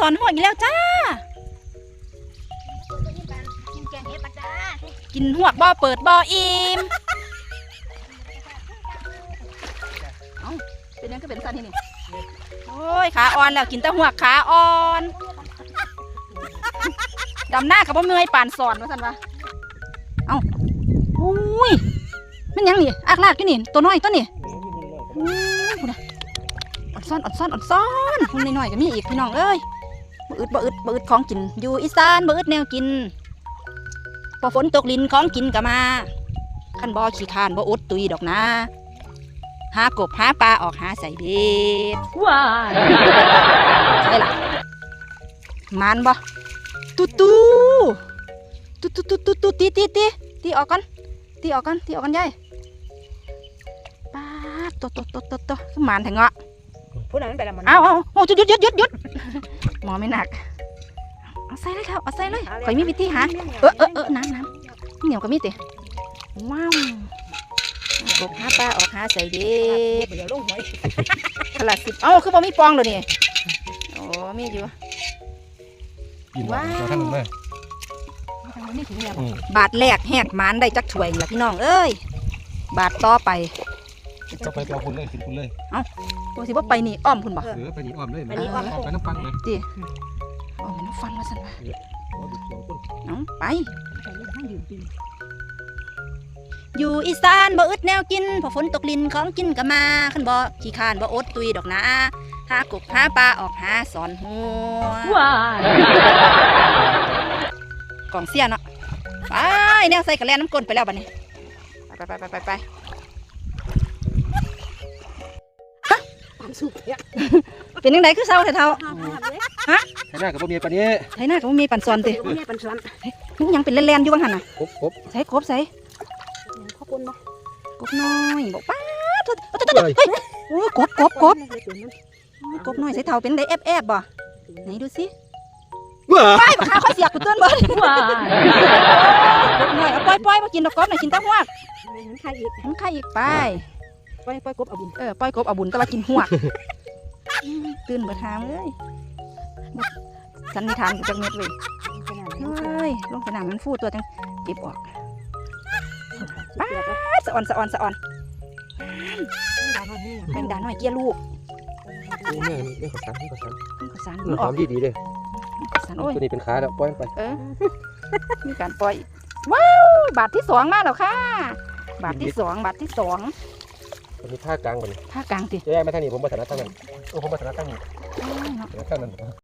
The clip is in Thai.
สอนหัวอีกแล้วจ้า กินแกงเห็ดปะจ้ากินหวกบ่เปิดบ่อิ่มเอ้าเป็นยังก็เป็นสันที่นี่โอ้ยขาอ่อนแล้วกินแต่หัวกขาอ่อนดำหน้ากับบ่เมื่อยปานสอนว่าสันวะเอ้าโอ้ยมันยังนี่อากลากอยู่นี่ตัวน้อยตัวนี่อู้หูน่ะอดซ่อนอดซ่อนอดซ่อนคนน้อยๆก็มีอีกพี่น้องเอ้ย บ่อึดบ่อึดบ่อึดของกิน อยู่อีสานบ่อึดแนวกินพอฝนตกลินของกินก็มาขันบ่ขี้คร้านบ่อดตุยดอกนะหากบหาปลาออกหาใส่เบ็ดว้าใช่ล่ะมันบ่ตูตูตูตูตูตูตูตีตีตีตีออกก่อนตีออกก่อนตีออกก่อนยายป้าดตัวตัวตัวตัวตัวคือมันแทง เงาะผู้นั้นไปละมันเอาเอาโอ้หยุดหยุดหยุดหยุดหยุดหมอไม่หนัก เอาใส่เลยครับ เอาใส่เลยข่อยมีวิธีหาเออเออเออน้ำน้ำเหนียวก็มีติว้าวกบหาปลาออกหาใส่เด็ดเดี๋ยวลงหวยขลาดสิบเอ้าคือบ่มีปองเลยนี่โอ้มีอยู่กินหวานเจ้าท่านมานี่ถึงแล้วอืมบาทแรกแหกหมานได้จักถ้วยนี่ล่ะพี่น้องเอ้ย บาทต่อไป เจ้าไปเอาคุณเลยกินคุณเลยโอ้สิบ่ไปนี่อ้อมคุณบ่เออไปนี่อ้อมเลยไปนี่อ้อมไปน้ำปังเลยอ้อมไปน้ำฟันมาสั่นว่าเอาดูสองคนเอาไปไปเล่นข้างยืนปีนอยู่อีสานบ่อึดแนวกินพอฝนตกลินของกินก็มาคันบ่ขี้คร้านบ่อดตุยดอกนะหากบหาปลาออกหาสอนหัวว้ากล่องเสียเนาะไปแนวใส่กระแลน้ำก้นไปแล้วบัดนี้ไปไปไปไปไป เนี่ยเป็นยังไงคือเศร้าเท่าห้ามห้ามเลยใช่หน้ากับพ่อเมียปานนี้ๆใช้หน้าก็บ่มีปันซอนติเดี๋ยวแม่เป็นสวนมันยังเป็นแล่นๆอยู่บ้างหันน่ะครบครบใส่กบใส่ขอบคุณบ่กบน้อยบอกป้าดโถ่โถ่โถ่โถ่เฮ้ยโอ้ยกบกบกบโอ้ยกบน้อยใส่เท่าเป็นได้แอบแอบๆบ่ไหนดูสิว้าไปบักขาค่อยเสียกกูเตือนเบิดว้ากบน้อยเอาปล่อยปล่อยมากินดอกกบหน่อยกินแตะหวกมันใครอีกมันใครอีกไป ปล่อยปล่อยกบเอาบุญเออปล่อยกบเอาบุญแต่ว่ากินหวกอืมตื่นเบิดหามเลยบ่สันนิษฐานกูจักเม็ดเว้ยขนาดเฮนี้้ยลงสนามมันฟูตัวจังเก็บออกป้าป๊าดสะออนสะออนสะออนดาวันนี้แมงดาหน่อยเกี้ยลูกโอ้แม่นี่ขอสันขอสันมันก็สารมัมันนหอออกมดีดีเลยมันก็สารโอ้ยตัวนี้เป็นขาแล้วปล่อยมันไปเออมีการปล่อยอีกว้าวบาทที่สองมาแล้วค่ะ บาทที่สองบาทที่สอง ตัวนี้ผ้ากลางมันผ้ากลางติจะแยกมาทางนี้ผมมาถนัดทางนั้นโอ้ผมมาถนัดทางนี้อ้ายเนาะถนัดทางนั้น